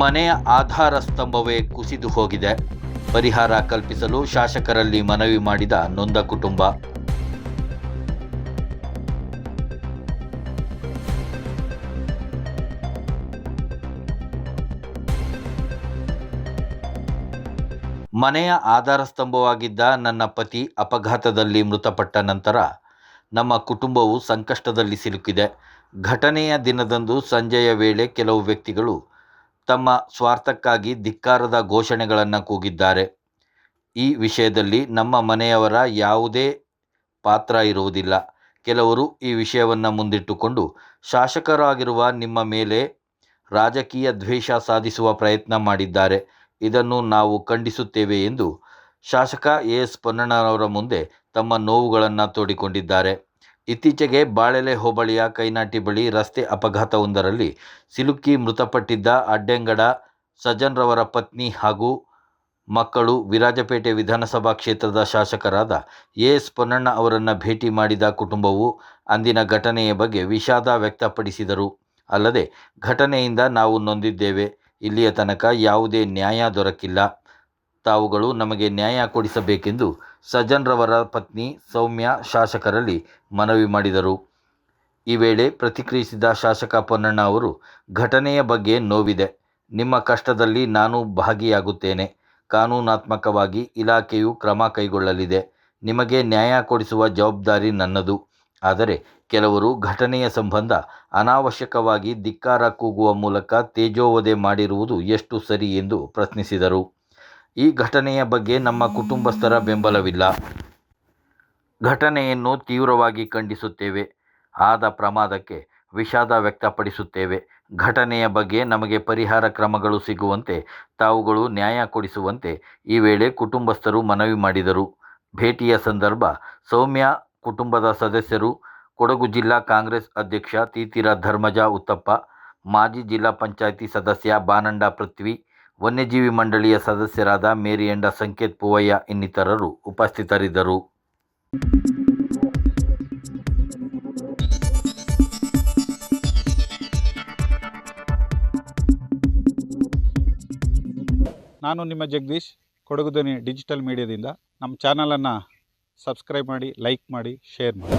ಮನೆಯ ಆಧಾರ ಸ್ತಂಭವೇ ಕುಸಿದು ಹೋಗಿದೆ. ಪರಿಹಾರ ಕಲ್ಪಿಸಲು ಶಾಸಕರಲ್ಲಿ ಮನವಿ ಮಾಡಿದ ನೊಂದ ಕುಟುಂಬ. ಮನೆಯ ಆಧಾರ ಸ್ತಂಭವಾಗಿದ್ದ ನನ್ನ ಪತಿ ಅಪಘಾತದಲ್ಲಿ ಮೃತಪಟ್ಟ ನಂತರ ನಮ್ಮ ಕುಟುಂಬವು ಸಂಕಷ್ಟದಲ್ಲಿ ಸಿಲುಕಿದೆ. ಘಟನೆಯ ದಿನದಂದು ಸಂಜೆಯ ವೇಳೆ ಕೆಲವು ವ್ಯಕ್ತಿಗಳು ತಮ್ಮ ಸ್ವಾರ್ಥಕ್ಕಾಗಿ ಧಿಕ್ಕಾರದ ಘೋಷಣೆಗಳನ್ನು ಕೂಗಿದ್ದಾರೆ. ಈ ವಿಷಯದಲ್ಲಿ ನಮ್ಮ ಮನೆಯವರ ಯಾವುದೇ ಪಾತ್ರ ಇರುವುದಿಲ್ಲ. ಕೆಲವರು ಈ ವಿಷಯವನ್ನು ಮುಂದಿಟ್ಟುಕೊಂಡು ಶಾಸಕರಾಗಿರುವ ನಿಮ್ಮ ಮೇಲೆ ರಾಜಕೀಯ ದ್ವೇಷ ಸಾಧಿಸುವ ಪ್ರಯತ್ನ ಮಾಡಿದ್ದಾರೆ. ಇದನ್ನು ನಾವು ಖಂಡಿಸುತ್ತೇವೆ ಎಂದು ಶಾಸಕ ಎ ಎಸ್ ಪೊನ್ನಣ್ಣನವರ ಮುಂದೆ ತಮ್ಮ ನೋವುಗಳನ್ನು ತೋಡಿಕೊಂಡಿದ್ದಾರೆ. ಇತ್ತೀಚೆಗೆ ಬಾಳೆಲೆ ಹೋಬಳಿಯ ಕೈನಾಟಿ ಬಳಿ ರಸ್ತೆ ಅಪಘಾತವೊಂದರಲ್ಲಿ ಸಿಲುಕಿ ಮೃತಪಟ್ಟಿದ್ದ ಅಡ್ಡೆಂಗಡ ಸಜ್ಜನ್ರವರ ಪತ್ನಿ ಹಾಗೂ ಮಕ್ಕಳು ವಿರಾಜಪೇಟೆ ವಿಧಾನಸಭಾ ಕ್ಷೇತ್ರದ ಶಾಸಕರಾದ ಎಸ್ ಪೊನ್ನಣ್ಣ ಅವರನ್ನು ಭೇಟಿ ಮಾಡಿದ ಕುಟುಂಬವು ಅಂದಿನ ಘಟನೆಯ ಬಗ್ಗೆ ವಿಷಾದ ವ್ಯಕ್ತಪಡಿಸಿದರು. ಅಲ್ಲದೆ, ಘಟನೆಯಿಂದ ನಾವು ನೊಂದಿದ್ದೇವೆ. ಇಲ್ಲಿಯ ತನಕ ಯಾವುದೇ ನ್ಯಾಯ ದೊರಕಿಲ್ಲ. ತಾವುಗಳು ನಮಗೆ ನ್ಯಾಯ ಕೊಡಿಸಬೇಕೆಂದು ಸಜ್ಜನ್ರವರ ಪತ್ನಿ ಸೌಮ್ಯ ಶಾಸಕರಲ್ಲಿ ಮನವಿ ಮಾಡಿದರು. ಈ ವೇಳೆ ಪ್ರತಿಕ್ರಿಯಿಸಿದ ಶಾಸಕ ಪೊನ್ನಣ್ಣ ಅವರು, ಘಟನೆಯ ಬಗ್ಗೆ ನೋವಿದೆ. ನಿಮ್ಮ ಕಷ್ಟದಲ್ಲಿ ನಾನು ಭಾಗಿಯಾಗುತ್ತೇನೆ. ಕಾನೂನಾತ್ಮಕವಾಗಿ ಇಲಾಖೆಯು ಕ್ರಮ ಕೈಗೊಳ್ಳಲಿದೆ. ನಿಮಗೆ ನ್ಯಾಯ ಕೊಡಿಸುವ ಜವಾಬ್ದಾರಿ ನನ್ನದು. ಆದರೆ ಕೆಲವರು ಘಟನೆಯ ಸಂಬಂಧ ಅನಾವಶ್ಯಕವಾಗಿ ಧಿಕ್ಕಾರ ಕೂಗುವ ಮೂಲಕ ತೇಜೋವಧೆ ಮಾಡಿರುವುದು ಎಷ್ಟು ಸರಿ ಎಂದು ಪ್ರಶ್ನಿಸಿದರು. ಈ ಘಟನೆಯ ಬಗ್ಗೆ ನಮ್ಮ ಕುಟುಂಬಸ್ಥರ ಬೆಂಬಲವಿಲ್ಲ. ಘಟನೆಯನ್ನು ತೀವ್ರವಾಗಿ ಖಂಡಿಸುತ್ತೇವೆ. ಆದ ಪ್ರಮಾದಕ್ಕೆ ವಿಷಾದ ವ್ಯಕ್ತಪಡಿಸುತ್ತೇವೆ. ಘಟನೆಯ ಬಗ್ಗೆ ನಮಗೆ ಪರಿಹಾರ ಕ್ರಮಗಳು ಸಿಗುವಂತೆ, ತಾವುಗಳು ನ್ಯಾಯ ಕೊಡಿಸುವಂತೆ ಈ ವೇಳೆ ಕುಟುಂಬಸ್ಥರು ಮನವಿ ಮಾಡಿದರು. ಭೇಟಿಯ ಸಂದರ್ಭ ಸೌಮ್ಯ ಕುಟುಂಬದ ಸದಸ್ಯರು, ಕೊಡಗು ಜಿಲ್ಲಾ ಕಾಂಗ್ರೆಸ್ ಅಧ್ಯಕ್ಷ ತೀತಿರ ಧರ್ಮಜ ಉತ್ತಪ್ಪ, ಮಾಜಿ ಜಿಲ್ಲಾ ಪಂಚಾಯಿತಿ ಸದಸ್ಯ ಬಾನಂಡ ಪೃಥ್ವಿ ವನ್ಯಜೀವಿ ಮಂಡಳಿಯ ಸದಸ್ಯರಾದ ಮೇರಿಯಂಡ ಸಂಕೇತ್ ಪೂವಯ್ಯ ಇನ್ನಿತರರು ಉಪಸ್ಥಿತರಿದ್ದರು. ನಾನು ನಿಮ್ಮ ಜಗದೀಶ್ ಕೊಡಗುದನಿ ಡಿಜಿಟಲ್ ಮೀಡಿಯಾದಿಂದ. ನಮ್ಮ ಚಾನಲನ್ನು ಸಬ್ಸ್ಕ್ರೈಬ್ ಮಾಡಿ, ಲೈಕ್ ಮಾಡಿ, ಶೇರ್ ಮಾಡಿ.